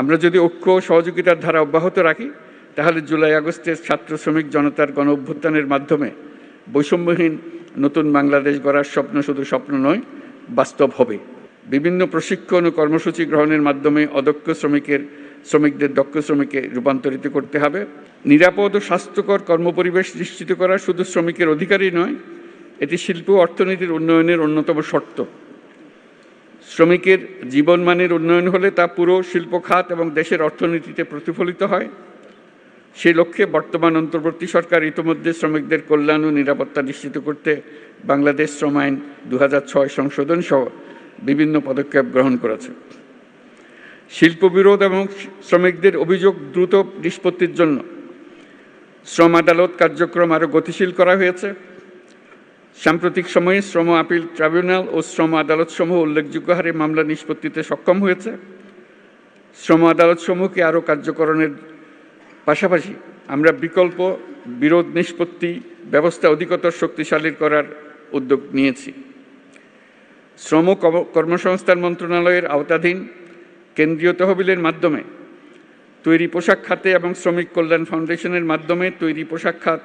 আমরা যদি ঐক্য সহযোগিতার ধারা অব্যাহত রাখি, তাহলে জুলাই আগস্টের ছাত্র শ্রমিক জনতার গণ অভ্যুত্থানের মাধ্যমে বৈষম্যহীন নতুন বাংলাদেশ গড়ার স্বপ্ন শুধু স্বপ্ন নয়, বাস্তব হবে। বিভিন্ন প্রশিক্ষণ ও কর্মসূচি গ্রহণের মাধ্যমে অদক্ষ শ্রমিকের, শ্রমিকদের দক্ষ শ্রমিকে রূপান্তরিত করতে হবে। নিরাপদ ও স্বাস্থ্যকর কর্মপরিবেশ নিশ্চিত করা শুধু শ্রমিকের অধিকারই নয়, এটি শিল্প অর্থনীতির উন্নয়নের অন্যতম শর্ত। শ্রমিকের জীবনমানের উন্নয়ন হলে তা পুরো শিল্প খাত এবং দেশের অর্থনীতিতে প্রতিফলিত হয়। সেই লক্ষ্যে বর্তমান অন্তর্বর্তী সরকার ইতিমধ্যে শ্রমিকদের কল্যাণ ও নিরাপত্তা নিশ্চিত করতে বাংলাদেশ শ্রম আইন দু হাজার ছয় সংশোধন সহ বিভিন্ন পদক্ষেপ গ্রহণ করেছে। শিল্প বিরোধ এবং শ্রমিকদের অভিযোগ দ্রুত নিষ্পত্তির জন্য শ্রম আদালত কার্যক্রম আরও গতিশীল করা হয়েছে। সাম্প্রতিক সময়ে শ্রম আপিল ট্রাইব্যুনাল ও শ্রম আদালতসমূহ উল্লেখযোগ্য হারে মামলা নিষ্পত্তিতে সক্ষম হয়েছে। শ্রম আদালতসমূহকে আরও কার্যকরণের পাশাপাশি আমরা বিকল্প বিরোধ নিষ্পত্তি ব্যবস্থা অধিকতর শক্তিশালী করার উদ্যোগ নিয়েছি। শ্রম কর্ম- কর্মসংস্থান মন্ত্রণালয়ের আওতাধীন কেন্দ্রীয় তহবিলের মাধ্যমে তৈরি পোশাক খাতে এবং শ্রমিক কল্যাণ ফাউন্ডেশনের মাধ্যমে তৈরি পোশাক খাত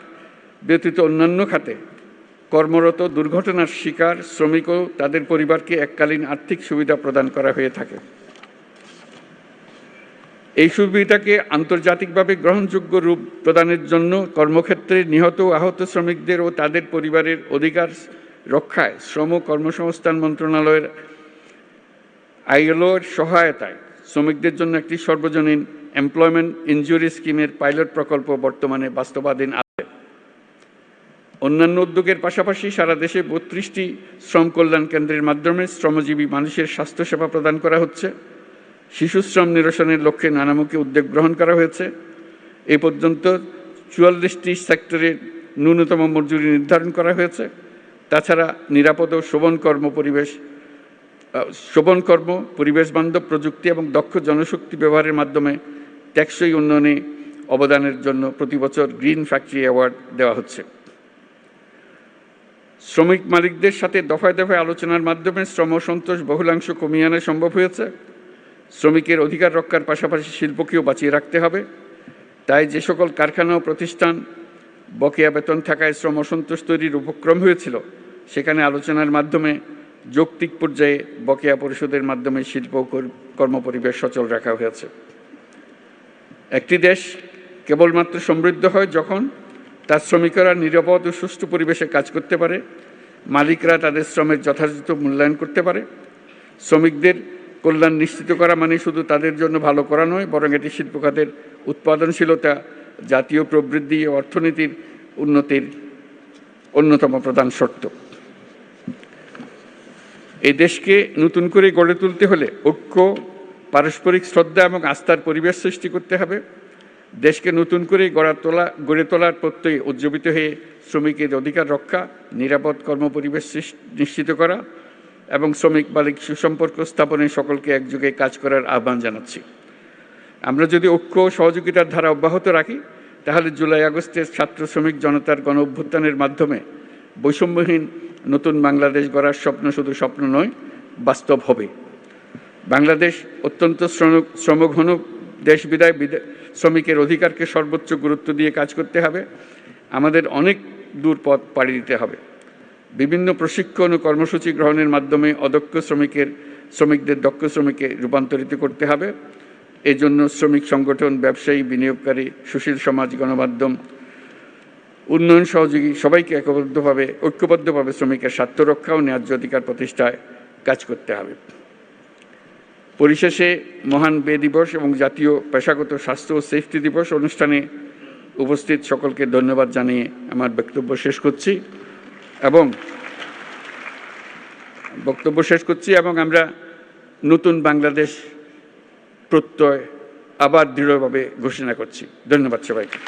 ব্যতীত অন্যান্য খাতে কর্মরত দুর্ঘটনার শিকার শ্রমিক ও তাদের পরিবারকে এককালীন আর্থিক সুবিধা প্রদান করা হয়ে থাকে। এই সুবিধাকে আন্তর্জাতিকভাবে গ্রহণযোগ্য রূপ প্রদানের জন্য কর্মক্ষেত্রে নিহত আহত শ্রমিকদের ও তাদের পরিবারের অধিকার রক্ষায় শ্রম কর্মসংস্থান মন্ত্রণালয়ের আইএলওর সহায়তায় শ্রমিকদের জন্য একটি সর্বজনীন এমপ্লয়মেন্ট ইনজুরি স্কিমের পাইলট প্রকল্প বর্তমানে বাস্তবাধীন অন্যান্য উদ্যোগের পাশাপাশি সারা দেশে বত্রিশটি শ্রম কল্যাণ কেন্দ্রের মাধ্যমে শ্রমজীবী মানুষের স্বাস্থ্যসেবা প্রদান করা হচ্ছে। শিশু শ্রম নিরসনের লক্ষ্যে নানামুখী উদ্যোগ গ্রহণ করা হয়েছে। এ পর্যন্ত চুয়াল্লিশটি সেক্টরে ন্যূনতম মজুরি নির্ধারণ করা হয়েছে। তাছাড়া নিরাপদ ও শোভন কর্ম পরিবেশ শোভন কর্ম, পরিবেশ বান্ধব প্রযুক্তি এবং দক্ষ জনশক্তি ব্যবহারের মাধ্যমে টেকসই উন্নয়নে অবদানের জন্য প্রতি বছর গ্রিন ফ্যাক্টরি অ্যাওয়ার্ড দেওয়া হচ্ছে। শ্রমিক মালিকদের সাথে দফায় দফায় আলোচনার মাধ্যমে শ্রম সন্তোষ বহুলাংশ কমিয়ে আনা সম্ভব হয়েছে। শ্রমিকের অধিকার রক্ষার পাশাপাশি শিল্পকেও বাঁচিয়ে রাখতে হবে। তাই যে সকল কারখানা ও প্রতিষ্ঠান বকেয়া বেতন থাকায় শ্রম অসন্তোষ তৈরির উপক্রম হয়েছিল, সেখানে আলোচনার মাধ্যমে যৌক্তিক পর্যায়ে বকেয়া পরিশোধের মাধ্যমে শিল্প কর্মপরিবেশ সচল রাখা হয়েছে। একটি দেশ কেবলমাত্র সমৃদ্ধ হয় যখন তার শ্রমিকরা নিরাপদ ও সুষ্ঠু পরিবেশে কাজ করতে পারে। মালিকরা তাদের শ্রমের যথাযথ মূল্যায়ন করতে পারে। শ্রমিকদের কল্যাণ নিশ্চিত করা মানে শুধু তাদের জন্য ভালো করা নয়, বরং এটি শিল্প খাতের উৎপাদনশীলতা, জাতীয় প্রবৃদ্ধি ও অর্থনীতির উন্নতির অন্যতম প্রধান শর্ত। এই দেশকে নতুন করে গড়ে তুলতে হলে ঐক্য, পারস্পরিক শ্রদ্ধা এবং আস্থার পরিবেশ সৃষ্টি করতে হবে। দেশকে নতুন করে গড়া তোলা, গড়ে তোলার প্রত্যয়ে উজ্জীবিত হয়ে শ্রমিকের অধিকার রক্ষা, নিরাপদ কর্মপরিবেশ নিশ্চিত করা এবং শ্রমিক মালিক সুসম্পর্ক স্থাপনে সকলকে একযোগে কাজ করার আহ্বান জানাচ্ছি। আমরা যদি ঐক্য সহযোগিতার ধারা অব্যাহত রাখি, তাহলে জুলাই আগস্টের ছাত্র শ্রমিক জনতার গণ অভ্যুত্থানের মাধ্যমে বৈষম্যহীন নতুন বাংলাদেশ গড়ার স্বপ্ন শুধু স্বপ্ন নয়, বাস্তব হবে। বাংলাদেশ অত্যন্ত শ্রম- শ্রমঘন দেশ বিদায় বিদা- শ্রমিকের অধিকারকে সর্বোচ্চ গুরুত্ব দিয়ে কাজ করতে হবে। আমাদের অনেক দূর পথ পাড়ি দিতে হবে। বিভিন্ন প্রশিক্ষণ ও কর্মসূচি গ্রহণের মাধ্যমে অদক্ষ শ্রমিকের, শ্রমিকদের দক্ষ শ্রমিকে রূপান্তরিত করতে হবে। এজন্য শ্রমিক সংগঠন, ব্যবসায়ী, বিনিয়োগকারী, সুশীল সমাজ, গণমাধ্যম, উন্নয়ন সহযোগী সবাইকে একবদ্ধভাবে, ঐক্যবদ্ধভাবে শ্রমিকের স্বার্থ রক্ষা ও ন্যায্য অধিকার প্রতিষ্ঠায় কাজ করতে হবে। পরিশেষে মহান বে দিবস এবং জাতীয় পেশাগত স্বাস্থ্য ও সেফটি দিবস অনুষ্ঠানে উপস্থিত সকলকে ধন্যবাদ জানিয়ে আমার বক্তব্য শেষ করছি এবং বক্তব্য শেষ করছি এবং আমরা নতুন বাংলাদেশ প্রত্যয় আবার দৃঢ়ভাবে ঘোষণা করছি। ধন্যবাদ সবাইকে।